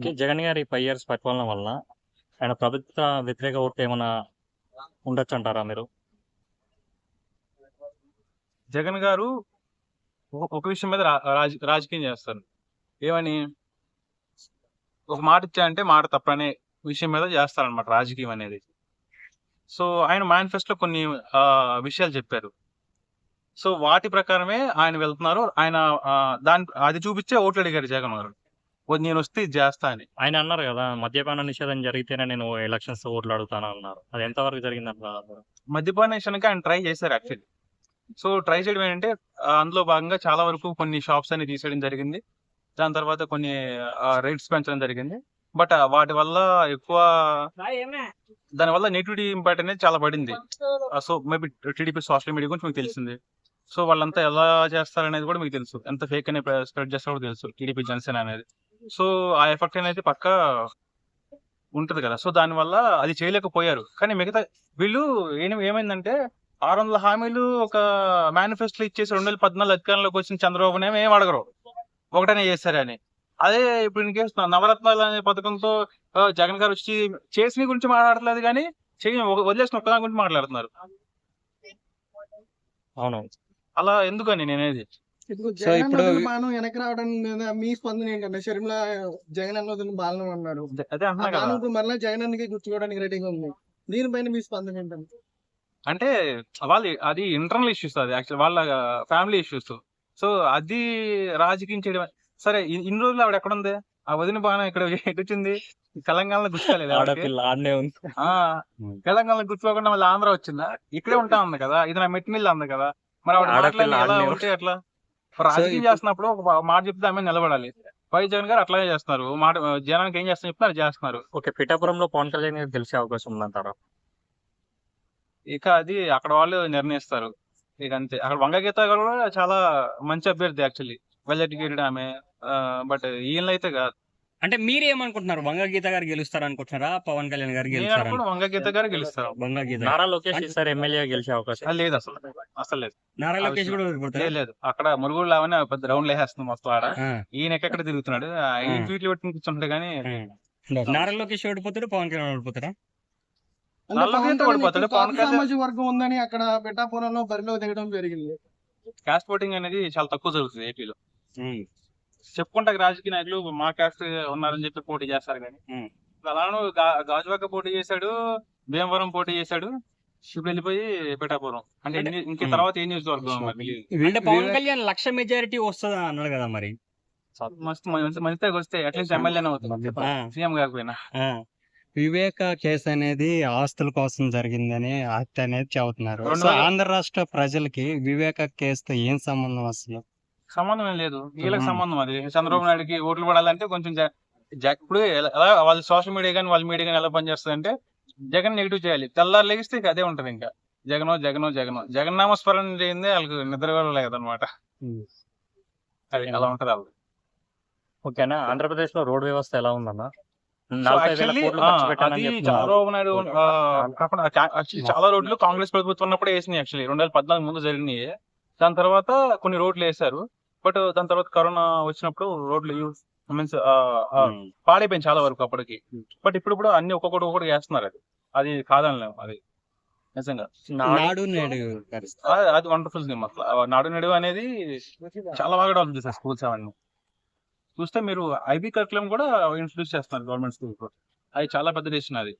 Okay Jagan గారి five years పరిపాలన వల్ల ఆయన ప్రభుత్వ వ్యతిరేక ఓట్లు ఏమైనా ఉండొచ్చు అంటారా మీరు? జగన్ గారు ఒక- విషయం మీద రాజ- రాజకీయం చేస్తారు. ఏమని? ఒక మాట ఇచ్చారంటే మాట తప్పనే విషయం మీద చేస్తారనమాట రాజకీయం అనేది. సో ఆయన మేనిఫెస్టోలో కొన్ని విషయాలు చెప్పారు. సో వాటి ప్రకారమే ఆయన వెళ్తున్నారు. ఆయన దాని అది చూపించే ఓట్లు అడిగారు జగన్ గారు. నేను వస్తే ఇది చేస్తా అని. ఆయన అన్నారు కదా మద్యపాన నిషేధం జరిగితేనే నేను ఎలక్షన్స్ ఓట్లు అడుగుతాను అన్నారు. అది ఎంతవరకు జరిగింది అంటారు మద్యపాన విషయానికి ఆయన ట్రై చేశారు యాక్చువల్లీ. సో ట్రై చేయడం ఏంటంటే అందులో భాగంగా చాలా వరకు కొన్ని షాప్స్ అని తీసేయడం జరిగింది. దాని తర్వాత కొన్ని రేట్స్ పెంచడం జరిగింది. బట్ వాటి వల్ల ఎక్కువ దాని వల్ల నెగిటివిటీ ఇంపాక్ట్ అనేది చాలా పడింది. So maybe TDP social media గురించి మీకు తెలిసింది. సో వాళ్ళంతా ఎలా చేస్తారనేది కూడా మీకు తెలుసు. ఎంత ఫేక్ అనే స్ప్రెడ్ చేస్తారో కూడా తెలుసు. టీడీపీ జనసేన అనేది. సో ఆ ఎఫెక్ట్ అనేది పక్క ఉంటది కదా. సో దాని వల్ల అది చేయలేకపోయారు. కానీ మిగతా వీళ్ళు ఏం- ఏమైందంటే ఆరు వందల హామీలు ఒక మేనిఫెస్టో ఇచ్చేసి రెండు వేల పద్నాలుగు అధికారంలోకి వచ్చిన చంద్రబాబు నాయుడు ఏం అడగరు. ఒకటనే చేశారని అదే ఇప్పుడు ఇన్ కేసు నవరత్నాలు అనే పథకంతో జగన్ గారు వచ్చి చేసిన గురించి మాట్లాడట్లేదు కానీ చేయ వదిలేసిన ఒక్కదాని గురించి మాట్లాడుతున్నారు. అవును అలా ఎందుకని నేనేది? సో ఇప్పుడు- బాణం వెనక్కి రావడం మీద మీ స్పందన ఏంటంటే షర్మిల జగన్ అన్నది బాలనం అన్నారు. అదే ఆ అంటున్నా కదా. బాణం ఇప్పుడు మళ్ళీ జగన్ అన్నకి గుర్తుకోవడానికి రెడీగా ఉంది. దీనిపైన మీ స్పందన ఏంటంటే? అంటే వాళ్ళ అది ఇంటర్నల్ ఇష్యూస్ అది యాక్చువల్ వాళ్ళ ఫ్యామిలీ ఇష్యూస్ సో అది రాజకీయం చేయడం సరే ఇన్ని రోజులు ఆవిడ ఎక్కడ ఉంది? ఆ వదిన బాగా ఇక్కడ ఎటు వచ్చింది తెలంగాణలో గుర్తుకోలేదు తెలంగాణలో గుర్తుకోకుండా మళ్ళీ ఆంధ్ర వచ్చిందా? ఇక్కడే ఉంటా ఉంది కదా ఇది నా మెట్టినిల్లు ఉంది కదా. మరి ఆవిడ ఎలా ఉంటే అట్లా రాజకీయం చేస్తున్నప్పుడు ఒక మాట చెప్తే ఆమె నిలబడాలి. వై జగన్ గారు అట్లాగే చేస్తున్నారు. మాట జనానికి ఏం చేస్తున్నారు చెప్తున్నారు చేస్తున్నారు. ఓకే పిఠాపురంలో పవన్ కళ్యాణ్ గారు గెలిచే అవకాశం ఉందంటారా? ఇక అది అక్కడ వాళ్ళు నిర్ణయిస్తారు. ఇక అంతే. అక్కడ వంగగీత గారు కూడా చాలా మంచి అభ్యర్థి యాక్చువల్లీ వెల్ ఎడ్యుకేటెడ్ ఆమె బట్ ఈయనలో అయితే కాదు. అంటే మీరు ఏమనుకుంటున్నారు వంగ గీత గారు గెలుస్తారు అనుకుంటున్నారా పవన్ కళ్యాణ్ గారు గెలుస్తారు అనుకున్న వంగగీత గారు గెలుస్తారు. వంగ గీత. నారా లోకేష్ ఈసారి ఎమ్మెల్యే గెలిచే అవకాశం లేదు అసలు. అసలు లేదు. నారా లోకేష్ కూడా లేదు, అక్కడ మురుగుడు లావని పెద్ద రౌండ్ వేసేస్తుంది మొత్తం ఆడ. ఈయన ఎక్కడ తిరుగుతున్నాడు? ఈ. ట్వీట్లు పెట్టుకుని కూర్చుంటాడు కానీ. నారా లోకేష్ ఓడిపోతారు పవన్ కళ్యాణ్ గీత ఓడిపోతాడు, ఎక్కువ పవన్ కళ్యాణ్- వర్గం ఉందని అక్కడ పిఠాపురంలో బరిలో దిగడం జరిగింది. క్యాస్ట్ ఓటింగ్ అనేది చాలా తక్కువ జరుగుతుంది ఏపీలో. చెప్పుకుంటా రాజకీయ నాయకులు మా క్యాస్ట్ ఉన్నారని చెప్పి పోటీ చేస్తారు కానీ. అలాను గా- గాజువాక పోటీ చేశాడు భీమవరం పోటీ చేశాడు ఇప్పుడు వెళ్ళిపోయి పిఠాపురం. అంటే ఇంక. తర్వాత ఏం మరి అంటే పవన్ కళ్యాణ్ లక్ష మెజారిటీ వస్తుంది అన్నాడు కదా మరి. మస్తు మంచి మంచిగా వస్తే అట్లీస్ట్ ఎమ్మెల్యేనే అవుతుంది సీఎం కాకపోయినా. వివేక కేసు అనేది ఆస్తుల కోసం జరిగిందని హత్య అనేది చెబుతున్నారు. ఆంధ్ర రాష్ట్ర ప్రజలకి వివేక కేసుతో ఏం సంబంధం అసలు? సంబంధం ఏం లేదు. వీళ్ళకి. సంబంధం అది. చంద్రబాబు నాయుడుకి ఓట్లు పడాలంటే కొంచెం ఇప్పుడు ఎలా- ఎలా వాళ్ళ సోషల్ మీడియా కానీ వాళ్ళ మీడియా కానీ ఎలా పనిచేస్తుంది అంటే జగన్ నెగిటివ్ చేయాలి. తెల్లారు లెగిస్తే ఇక అదే ఉంటది ఇంకా. జగనో జగనో జగనో. జగన్ నామస్మరణ చేయిందే వాళ్ళకి నిద్ర కూడా లేదు అనమాట ఉమ్. అది అలా ఉంటది వాళ్ళది. ఓకేనా? ఆంధ్రప్రదేశ్లో రోడ్ వ్యవస్థ ఎలా ఉందన్న. చంద్రబాబు నాయుడు చాలా రోడ్లు కాంగ్రెస్ ప్రభుత్వం ఉన్నప్పుడే వేసినాయి యాక్చువల్లీ రెండు వేల పద్నాలుగు ముందు జరిగినాయి. దాని తర్వాత కొన్ని రోడ్లు వేశారు. బట్ దాని తర్వాత కరోనా వచ్చినప్పుడు రోడ్లు మీన్స్ ఉమ్. పాడైపోయింది చాలా వరకు అప్పటికి. బట్ ఇప్పుడు కూడా అన్ని ఒక్కొక్కటి ఒక్కొక్కటి వేస్తున్నారు అది. అది కాదనలేము అది. నిజంగా. నాడు- నాడు. అది- వండర్ఫుల్ సినిమా అసలు నాడు నేడు అనేది చాలా బాగా డెవలప్ చేశారు స్కూల్స్ అవన్నీ. చూస్తే మీరు ఐబీ కరికులం కూడా ఇంట్రొడ్యూస్ చేస్తున్నారు గవర్నమెంట్ స్కూల్ అది చాలా పెద్ద డెసిషన్ అది.